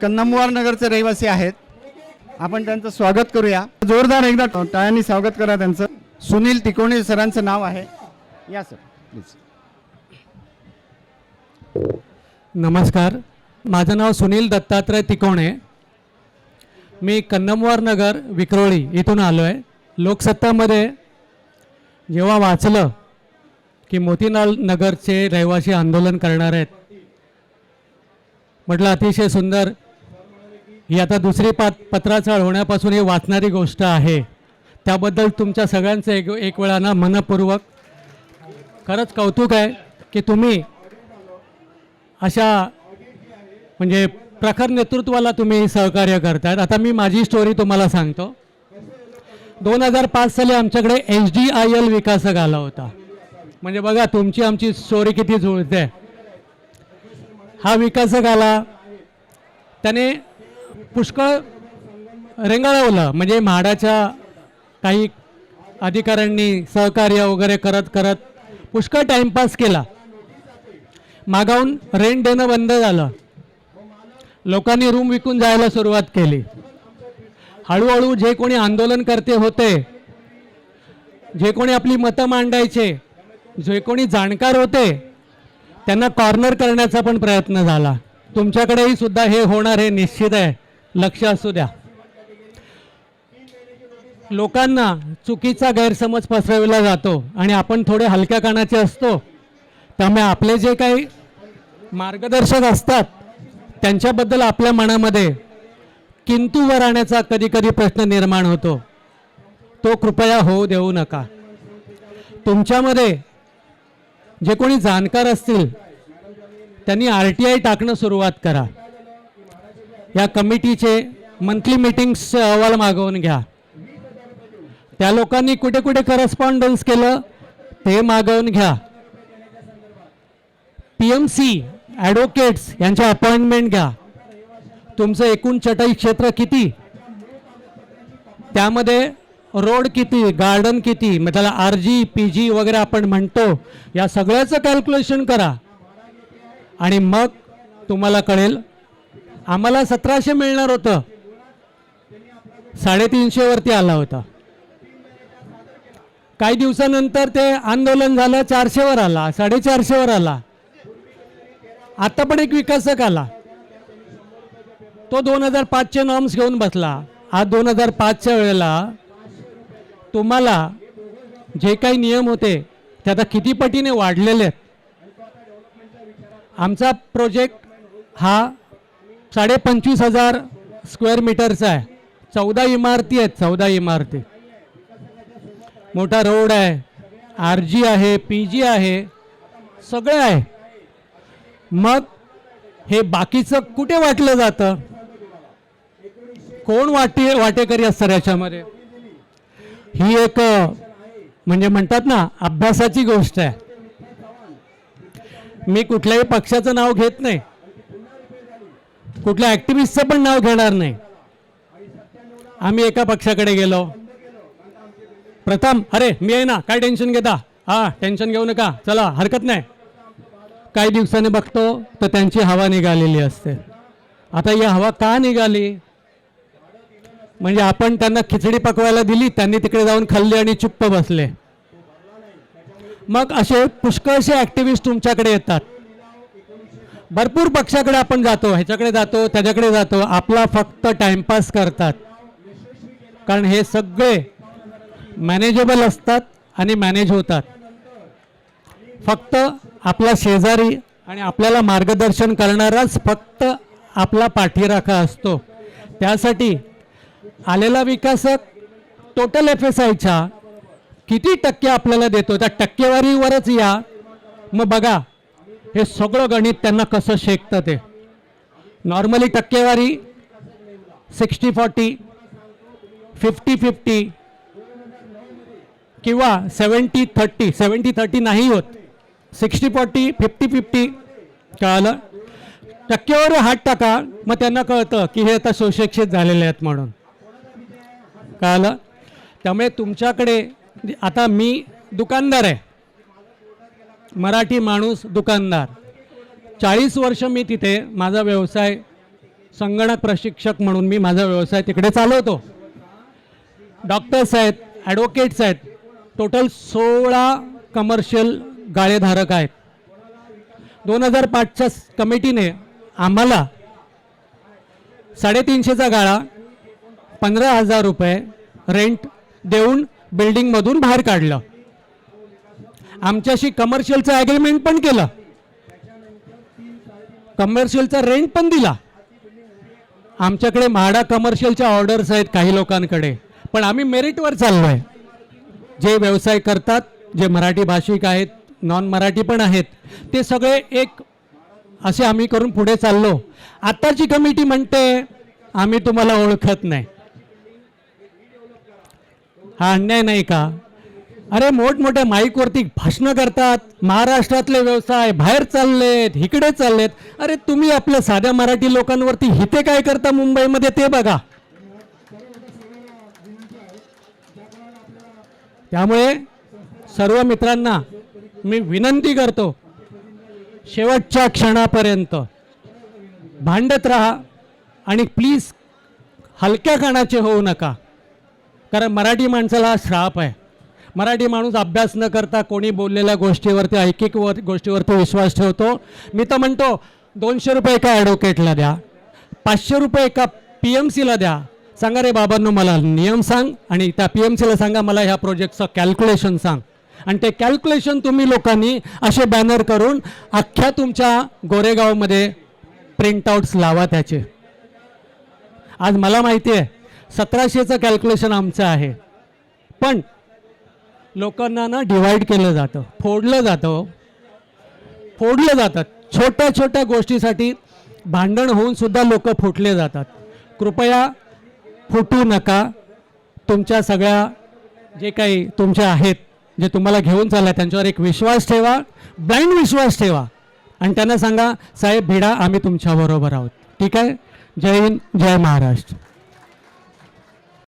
कन्नमवार नगरचे रहिवासी आहेत. आपण त्यांचं स्वागत करूया. जोरदार एकदा टाळ्यांनी स्वागत करा त्यांचं. सुनील तिकोणे सरांचं नाव आहे. या सर प्लीज नमस्कार. माझं नाव सुनील दत्तात्रय तिकोणे. मी कन्नमवार नगर विक्रोळी इथून आलो आहे लोकसत्तामध्ये जेव्हा वाचलं की मोतीलाल नगरचे रहिवासी आंदोलन करणार आहेत म्हटलं अतिशय सुंदर ही आता दुसरी पात पत्राचाळ होण्यापासून ही वाचणारी गोष्ट आहे. त्याबद्दल तुमच्या सगळ्यांचं एक एक वेळा ना मनपूर्वक खरंच कौतुक आहे की तुम्ही अशा म्हणजे प्रखर नेतृत्वाला तुम्ही सहकार्य करतायत. आता मी माझी स्टोरी तुम्हाला सांगतो. दोन हजार पाच साली आमच्याकडे एच डी आय एल विकासक आला होता. म्हणजे बघा तुमची आमची स्टोरी किती जुळते. हा विकासक आला. त्याने पुष्कळ रेंगाळवलं. म्हणजे म्हाडाच्या काही अधिकाऱ्यांनी सहकार्य वगैरे करत करत पुष्कळ टाईमपास केला. मागाहून रेंट देणं बंद झालं. लोकांनी रूम विकून जायला सुरुवात केली. हळूहळू जे कोणी आंदोलनकर्ते होते जे कोणी आपली मतं मांडायचे जे कोणी जाणकार होते त्यांना कॉर्नर करण्याचा पण प्रयत्न झाला. तुमच्याकडेही सुद्धा हे होणार हे निश्चित आहे. लक्ष असू द्या. लोकांना चुकीचा गैरसमज पसरविला जातो आणि आपण थोडे हलक्या कानाचे असतो. त्यामुळे आपले जे काही मार्गदर्शक असतात त्यांच्याबद्दल आपल्या मनामध्ये किंतूवर आणण्याचा कधी कधी प्रश्न निर्माण होतो. तो कृपया होऊ देऊ नका. तुमच्यामध्ये जे कोणी जाणकार असतील त्यांनी आर टी आय टाकणं सुरुवात करा. या कमिटीचे मंथली मिटिंग्सचे अहवाल मागवून घ्या. त्या लोकांनी कुठे कुठे करस्पॉन्डन्स केलं ते मागवून घ्या. पी एम सी ॲडव्होकेट्स यांच्या अपॉइंटमेंट घ्या. तुमचं एकूण चटाई क्षेत्र किती? त्यामध्ये रोड किती गार्डन किती मग त्याला आर जी पी जी वगैरे आपण म्हणतो या सगळ्याचं कॅल्क्युलेशन करा. आणि मग तुम्हाला कळेल आम्हाला सतराशे मिळणार होतं. साडेतीनशेवरती आला होता. काही दिवसानंतर ते आंदोलन झालं चारशेवर आला साडेचारशेवर आला. आता पण एक विकासक आला. तो दोन हजार पाचचे नॉर्म्स घेऊन बसला. आज दोन हजार पाचच्या वेळेला तुम्हाला जे काही नियम होते ते आता किती पटीने वाढलेले आहेत. आमचा प्रोजेक्ट हा साडे पंचवीस हजार स्क्वेअर मीटरचा आहे. चौदा इमारती आहेत चौदा इमारती. मोठा रोड आहे आर जी आहे पी जी आहे सगळं आहे. मग हे बाकीचं कुठे वाटलं जातं? कोण वाटे वाटेकरी असतात याच्यामध्ये? ही एक म्हणजे म्हणतात ना अभ्यासाची गोष्ट आहे. मी कुठल्याही पक्षाचं नाव घेत नाही. कुठल्या ॲक्टिव्हिस्टचं पण नाव घेणार नाही. आम्ही एका पक्षाकडे गेलो. प्रथम अरे मी आहे ना काय टेन्शन घेता? हा टेन्शन घेऊ नका. चला हरकत नाही. काही दिवसांनी बघतो तर त्यांची हवा निघालेली असते. आता ही हवा का निघाली? म्हणजे आपण त्यांना खिचडी पकवायला दिली त्यांनी तिकडे जाऊन खाल्ली आणि चुप्प बसले. मग असे पुष्कळसे ॲक्टिव्हिस्ट तुमच्याकडे येतात. भरपूर पक्षाकडे आपण जातो ह्याच्याकडे जातो त्याच्याकडे जातो आपला फक्त टाइमपास करतात. कारण हे सगळे मॅनेजेबल असतात आणि मॅनेज होतात. फक्त आपला शेजारी आणि आपल्याला मार्गदर्शन करणाराच फक्त आपला पाठीराखा असतो. त्यासाठी आलेला विकासक टोटल एफ एस आयच्या किती टक्के आपल्याला देतो? त्या टक्केवारीवरच या. मग बघा हे सगळं गणित त्यांना कसं शेकतं ते? नॉर्मली टक्केवारी सिक्स्टी फॉर्टी फिफ्टी फिफ्टी किंवा सेवन्टी थर्टी सेवन्टी थर्टी नाही होत. सिक्स्टी फॉर्टी फिफ्टी फिफ्टी कळालं? टक्केवारी हात टाका मग त्यांना कळतं की हे आता सुशिक्षित झालेले आहेत म्हणून. कळालं? त्यामुळे तुमच्याकडे आता मी दुकानदार आहे. मराठी माणूस दुकानदार. चाळीस वर्ष मी तिथे माझा व्यवसाय संगणक प्रशिक्षक म्हणून मी माझा व्यवसाय तिकडे चालवतो. डॉक्टर्स आहेत ॲडव्होकेट्स आहेत टोटल सोळा कमर्शियल गाळेधारक आहेत. दोन हजार पाचच्या कमिटीने आम्हाला साडेतीनशेचा गाळा पंधरा हजार रुपये रेंट देऊन बिल्डिंगमधून बाहेर काढलं. आमच्याशी कमर्शियलचं ॲग्रीमेंट पण केलं. कमर्शियलचा रेंट पण दिला. आमच्याकडे म्हाडा कमर्शियलच्या ऑर्डर्स आहेत काही लोकांकडे. पण आम्ही मेरिटवर चाललो आहे जे व्यवसाय करतात जे मराठी भाषिक आहेत नॉन मराठी पण आहेत ते सगळे एक असे आम्ही करून पुढे चाललो. आत्ताची कमिटी म्हणते आम्ही तुम्हाला ओळखत नाही. हा अन्याय नाही का? अरे मोठमोठ्या माईकवरती भाषणं करतात महाराष्ट्रातले व्यवसाय बाहेर चाललेत इकडे चाललेत. अरे तुम्ही आपल्या साध्या मराठी लोकांवरती हिते काय करता मुंबईमध्ये ते बघा. त्यामुळे सर्व मित्रांना मी विनंती करतो शेवटच्या क्षणापर्यंत भांडत राहा आणि प्लीज हलक्या कानाचे होऊ नका. कारण मराठी माणसाला हा श्राप आहे. मराठी माणूस अभ्यास न करता कोणी बोललेल्या गोष्टीवरती ऐकिक वर गोष्टीवरती विश्वास ठेवतो. मी तर म्हणतो दोनशे रुपये एका ॲडव्होकेटला द्या. पाचशे रुपये एका पी एम सीला द्या. सांगा रे बाबांनो मला नियम सांग आणि त्या पी एम सीला सांगा मला ह्या प्रोजेक्टचं कॅल्क्युलेशन सांग. आणि ते कॅल्क्युलेशन तुम्ही लोकांनी असे बॅनर करून अख्ख्या तुमच्या गोरेगावमध्ये प्रिंटआउट्स लावा त्याचे. आज मला माहिती आहे सतराशेचं कॅल्क्युलेशन आमचं आहे. पण लोकांना ना डिवाईड केलं जातं फोडलं जातं. फोडलं जातात. छोट्या छोट्या गोष्टीसाठी भांडण होऊन सुद्धा लोक फुटले जातात. कृपया फुटू नका. तुमच्या सगळ्या जे काही तुमच्या आहेत जे तुम्हाला घेऊन चालला त्यांच्यावर एक विश्वास ठेवा ब्लाइंड विश्वास ठेवा. आणि त्यांना सांगा साहेब भिडा आम्ही तुमच्याबरोबर आहोत. ठीक आहे? जय हिंद जय महाराष्ट्र.